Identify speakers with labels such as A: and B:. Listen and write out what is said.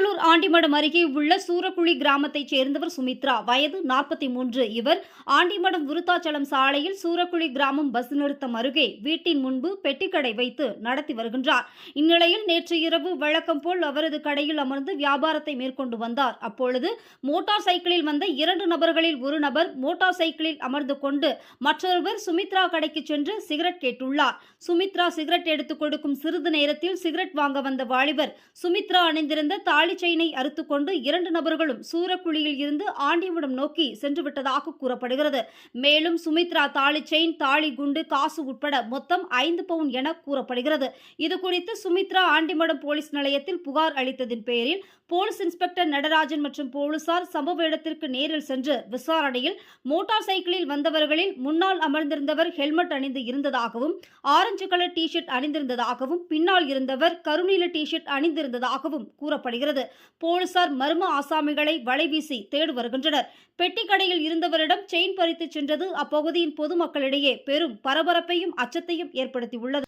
A: அரியலூர் ஆண்டிமடம் அருகே உள்ள சூரக்குழி கிராமத்தைச் சேர்ந்தவர் சுமித்ரா. வயது நாற்பத்தி மூன்று. இவர் ஆண்டிமடம் விருத்தாச்சலம் சாலையில் சூரக்குழி கிராமம் பஸ் நிறுத்தம் அருகே வீட்டின் முன்பு பெட்டிக்கடை வைத்து நடத்தி வருகின்றார். இந்நிலையில் நேற்று இரவு வழக்கம் போல் அவரது கடையில் அமர்ந்து வியாபாரத்தை மேற்கொண்டு வந்தார். அப்பொழுது மோட்டார் சைக்கிளில் வந்த இரண்டு நபர்களில் ஒரு நபர் மோட்டார் சைக்கிளில் அமர்ந்து கொண்டு மற்றொருவர் சுமித்ரா கடைக்கு சென்று சிகரெட் கேட்டுள்ளார். சுமித்ரா சிகரெட் எடுத்துக் கொடுக்கும் சிறிது நேரத்தில் சிகரெட் வாங்க வந்த வாலிபர் சுமித்ரா அணிந்திருந்த தாலி செயினை அறுத்துக்கொண்டு இரண்டு நபர்களும் சூரக்குழியில் இருந்து ஆண்டிமடம் நோக்கி சென்று விட்டதாக கூறப்படுகிறது. மேலும் சுமித்ரா தாலி செயின் தாலி குண்டு காசு உட்பட மொத்தம் ஐந்து பவுன் என கூறப்படுகிறது. இதுகுறித்து சுமித்ரா ஆண்டிமடம் போலீஸ் நிலையத்தில் புகார் அளித்ததின் பேரில் போலீஸ் இன்ஸ்பெக்டர் நடராஜன் மற்றும் போலீசார் சம்பவ இடத்திற்கு நேரில் சென்று விசாரணையில் மோட்டார் சைக்கிளில் வந்தவர்களில் முன்னால் அமர்ந்திருந்தவர் ஹெல்மெட் அணிந்து இருந்ததாகவும் ஆரஞ்சு கலர் டி ஷர்ட் அணிந்திருந்ததாகவும் பின்னால் இருந்தவர் கருநீல டி ஷர்ட் அணிந்திருந்ததாகவும் கூறப்படுகிறது. போலீசார் மர்ம ஆசாமிகளை வலைவீசி தேடி வருகின்றனர். பெட்டி கடையில் இருந்தவரிடம் செயின் பறித்து சென்றது. அப்பகுதியின் பொதுமக்களிடையே பெரும் பரபரப்பையும் அச்சத்தையும் ஏற்படுத்தியுள்ளது.